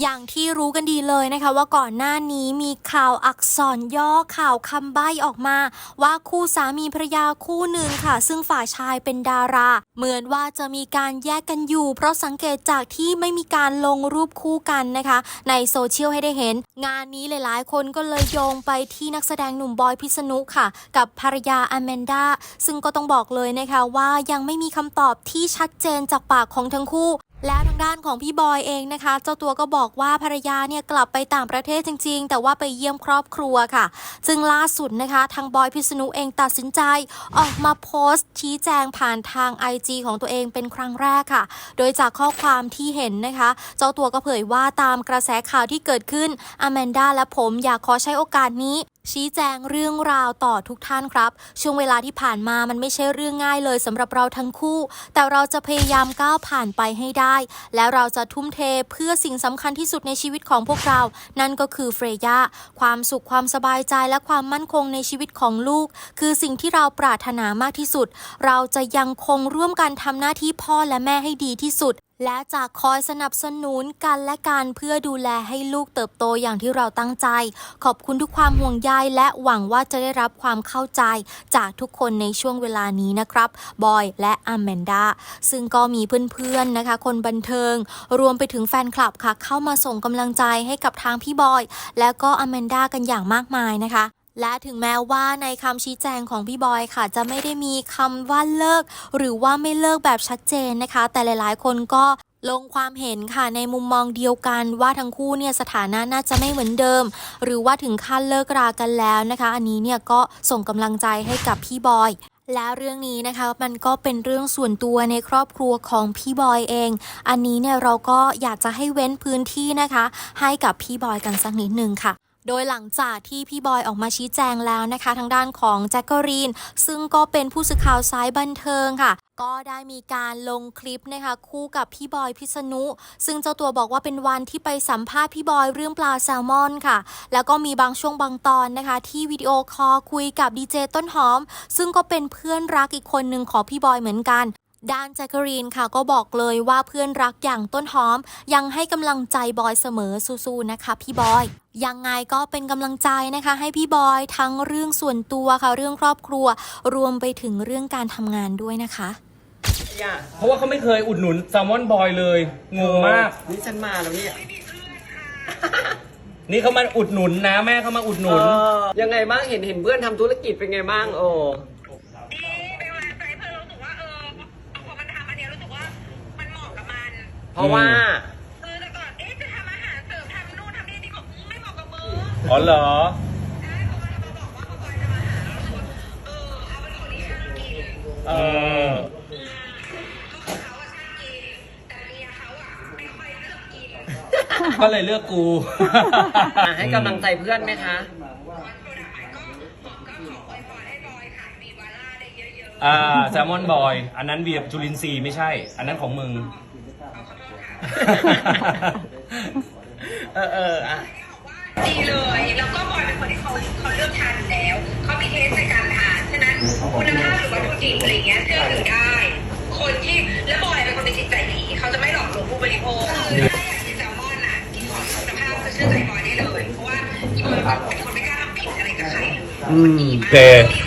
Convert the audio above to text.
อย่างที่รู้กันดีเลยนะคะ ว่าก่อนหน้านี้มีข่าวอักษรย่อข่าวคำใบ้ออกมา ว่าคู่สามีภรรยาคู่หนึ่งค่ะ ซึ่งฝ่ายชายเป็นดารา เหมือนว่าจะมีการแยกกันอยู่ เพราะสังเกตจากที่ไม่มีการลงรูปคู่กันนะคะ ในโซเชียลให้ได้เห็น งานนี้หลายๆ คนก็เลยโยงไปที่นักแสดงหนุ่มบอยพิษณุค่ะ กับภรรยาอแมนดาซึ่งก็ต้องบอกเลยนะคะว่ายังไม่มีคำตอบที่ชัดเจนจากปากของทั้งคู่ และทางด้านของพี่บอยเองนะคะ เจ้าตัวก็บอกว่าภรรยาเนี่ยกลับไปต่างประเทศจริง ๆ แต่ว่าไปเยี่ยมครอบครัวค่ะ ซึ่งล่าสุดนะคะทางบอยพิษณุเองตัดสินใจ ออกมาโพสต์ ชี้แจงผ่านทาง IG ของตัวเองเป็นครั้งแรกค่ะ โดยจากข้อความที่เห็นนะคะ เจ้าตัวก็เผยว่าตามกระแสข่าวที่เกิดขึ้นอแมนดาและผมอยากขอใช้โอกาสนี้ ชี้แจงเรื่องราวต่อทุกท่านครับ ช่วงเวลาที่ผ่านมามันไม่ใช่เรื่องง่ายเลยสำหรับเราทั้งคู่ แต่เราจะพยายามก้าวผ่านไปให้ได้ และเราจะทุ่มเทเพื่อสิ่งสำคัญที่สุดในชีวิตของพวกเรา นั่นก็คือเฟรยาความสุขความสบายใจและความมั่นคงในชีวิตของลูก คือสิ่งที่เราปรารถนามากที่สุด เราจะยังคงร่วมกันทำหน้าที่พ่อและแม่ให้ดีที่สุด และจะคอยสนับสนุนกันและกันเพื่อดูแลให้ลูกเติบโตอย่างที่เราตั้งใจ ขอบคุณทุกความห่วงใยและหวังว่าจะได้รับความเข้าใจจากทุกคนในช่วงเวลานี้นะครับบอยและอแมนดาซึ่งก็มีเพื่อนๆนะคะ คนบันเทิง รวมไปถึงแฟนคลับค่ะ เข้ามาส่งกำลังใจให้กับทางพี่บอย และก็อแมนดากันอย่างมากมายนะคะ และถึงแม้ว่าในคำชี้แจงของพี่บอยค่ะ จะไม่ได้มีคำว่าเลิก หรือว่าไม่เลิกแบบชัดเจนนะคะ แต่หลายๆ คนก็ลงความเห็นค่ะในมุมมองเดียวกันว่าทั้งคู่เนี่ยสถานะน่าจะไม่เหมือนเดิม หรือว่าถึงขั้นเลิกรากันแล้วนะคะ อันนี้เนี่ยก็ส่งกำลังใจให้กับพี่บอยและเรื่องนี้นะคะมันก็เป็นเรื่องส่วนตัวในครอบครัวของพี่บอยเอง อันนี้เนี่ยเราก็อยากจะให้เว้นพื้นที่นะคะ ให้กับพี่บอยกันสักนิดนึงค่ะ โดยหลังจากที่พี่บอยออกมาชี้แจงแล้วนะคะ ทางด้านของแจ็คเกอรีน ซึ่งก็เป็นผู้สื่อข่าวสายบันเทิงค่ะก็ได้มีการลงคลิปนะคะคู่กับพี่บอยพิษณุ ซึ่งเจ้าตัวบอกว่าเป็นวันที่ไปสัมภาษณ์พี่บอยเรื่องปลาแซลมอนค่ะ แล้วก็มีบางช่วงบางตอนนะคะ ที่วิดีโอคอลคุยกับดีเจต้นหอม ซึ่งก็เป็นเพื่อนรักอีกคนหนึ่งของพี่บอยเหมือนกัน ด้านแจ็คเกอรีนค่ะก็บอกเลยว่าเพื่อนรักอย่างต้นหอม ยังให้กำลังใจบอยเสมอสู้ๆนะคะพี่บอยยังไงก็เป็นกำลังใจนะคะ ให้พี่บอยทั้งเรื่องส่วนตัวค่ะเรื่องครอบครัว รวมไปถึงเรื่องการทำงานด้วยนะคะอย่าเพราะว่าเขาไม่เคยอุดหนุนแซลมอนบอยเลยงงมาก นี่ฉันมาแล้วเนี่ยนี่เขามาอุดหนุนนะแม่เขามาอุดหนุนเออยังไงบ้างเห็นเห็นเพื่อนทำธุรกิจเป็นไงบ้างโอ้ เพราะว่าคือแต่ก่อน เอ๊ะจะทำอาหารเสริมทำนู่นทำนี่ดีกว่าอืมไม่เหมาะกับมืออ๋อเหรอใช่พอมันมาบอกว่าพอบอยจะมาหาแล้วรู้สึกว่าเออเขาเป็นคนที่ช่างกินเออคือเขาอะช่างกินแต่เมียเขาอะไม่ค่อยเลือกกินก็เลยเลือกกู อะให้กำลังใจเพื่อนไหมคะ วันโปรดักต์ใหม่ก็ผมก็ขออวยพรให้บอยขายมีวาร่าได้เยอะๆ อ่าแซลมอนบอย อันนั้นเบียร์จุลินทรีย์ไม่ใช่ อันนั้นของมึง เออเอออะดีเลย แล้วก็บอยเป็นคนที่เขาเขาเลือกทานอยู่แล้ว เขามีเทสในการทานฉะนั้นคุณภาพหรือวัตถุดิบอะไรเงี้ยเชื่อถือได้ คนที่แล้วบอยเป็นคนมีจิตใจดีเขาจะไม่หลอกลวงผู้บริโภคคือถ้าอยากกินแซลมอนอะกินของคุณภาพก็เชื่อใจบอยได้เลย เพราะว่าอีบอยเป็นคนไม่กล้าทำผิดอะไรกับใครเลยอืมโอเคมี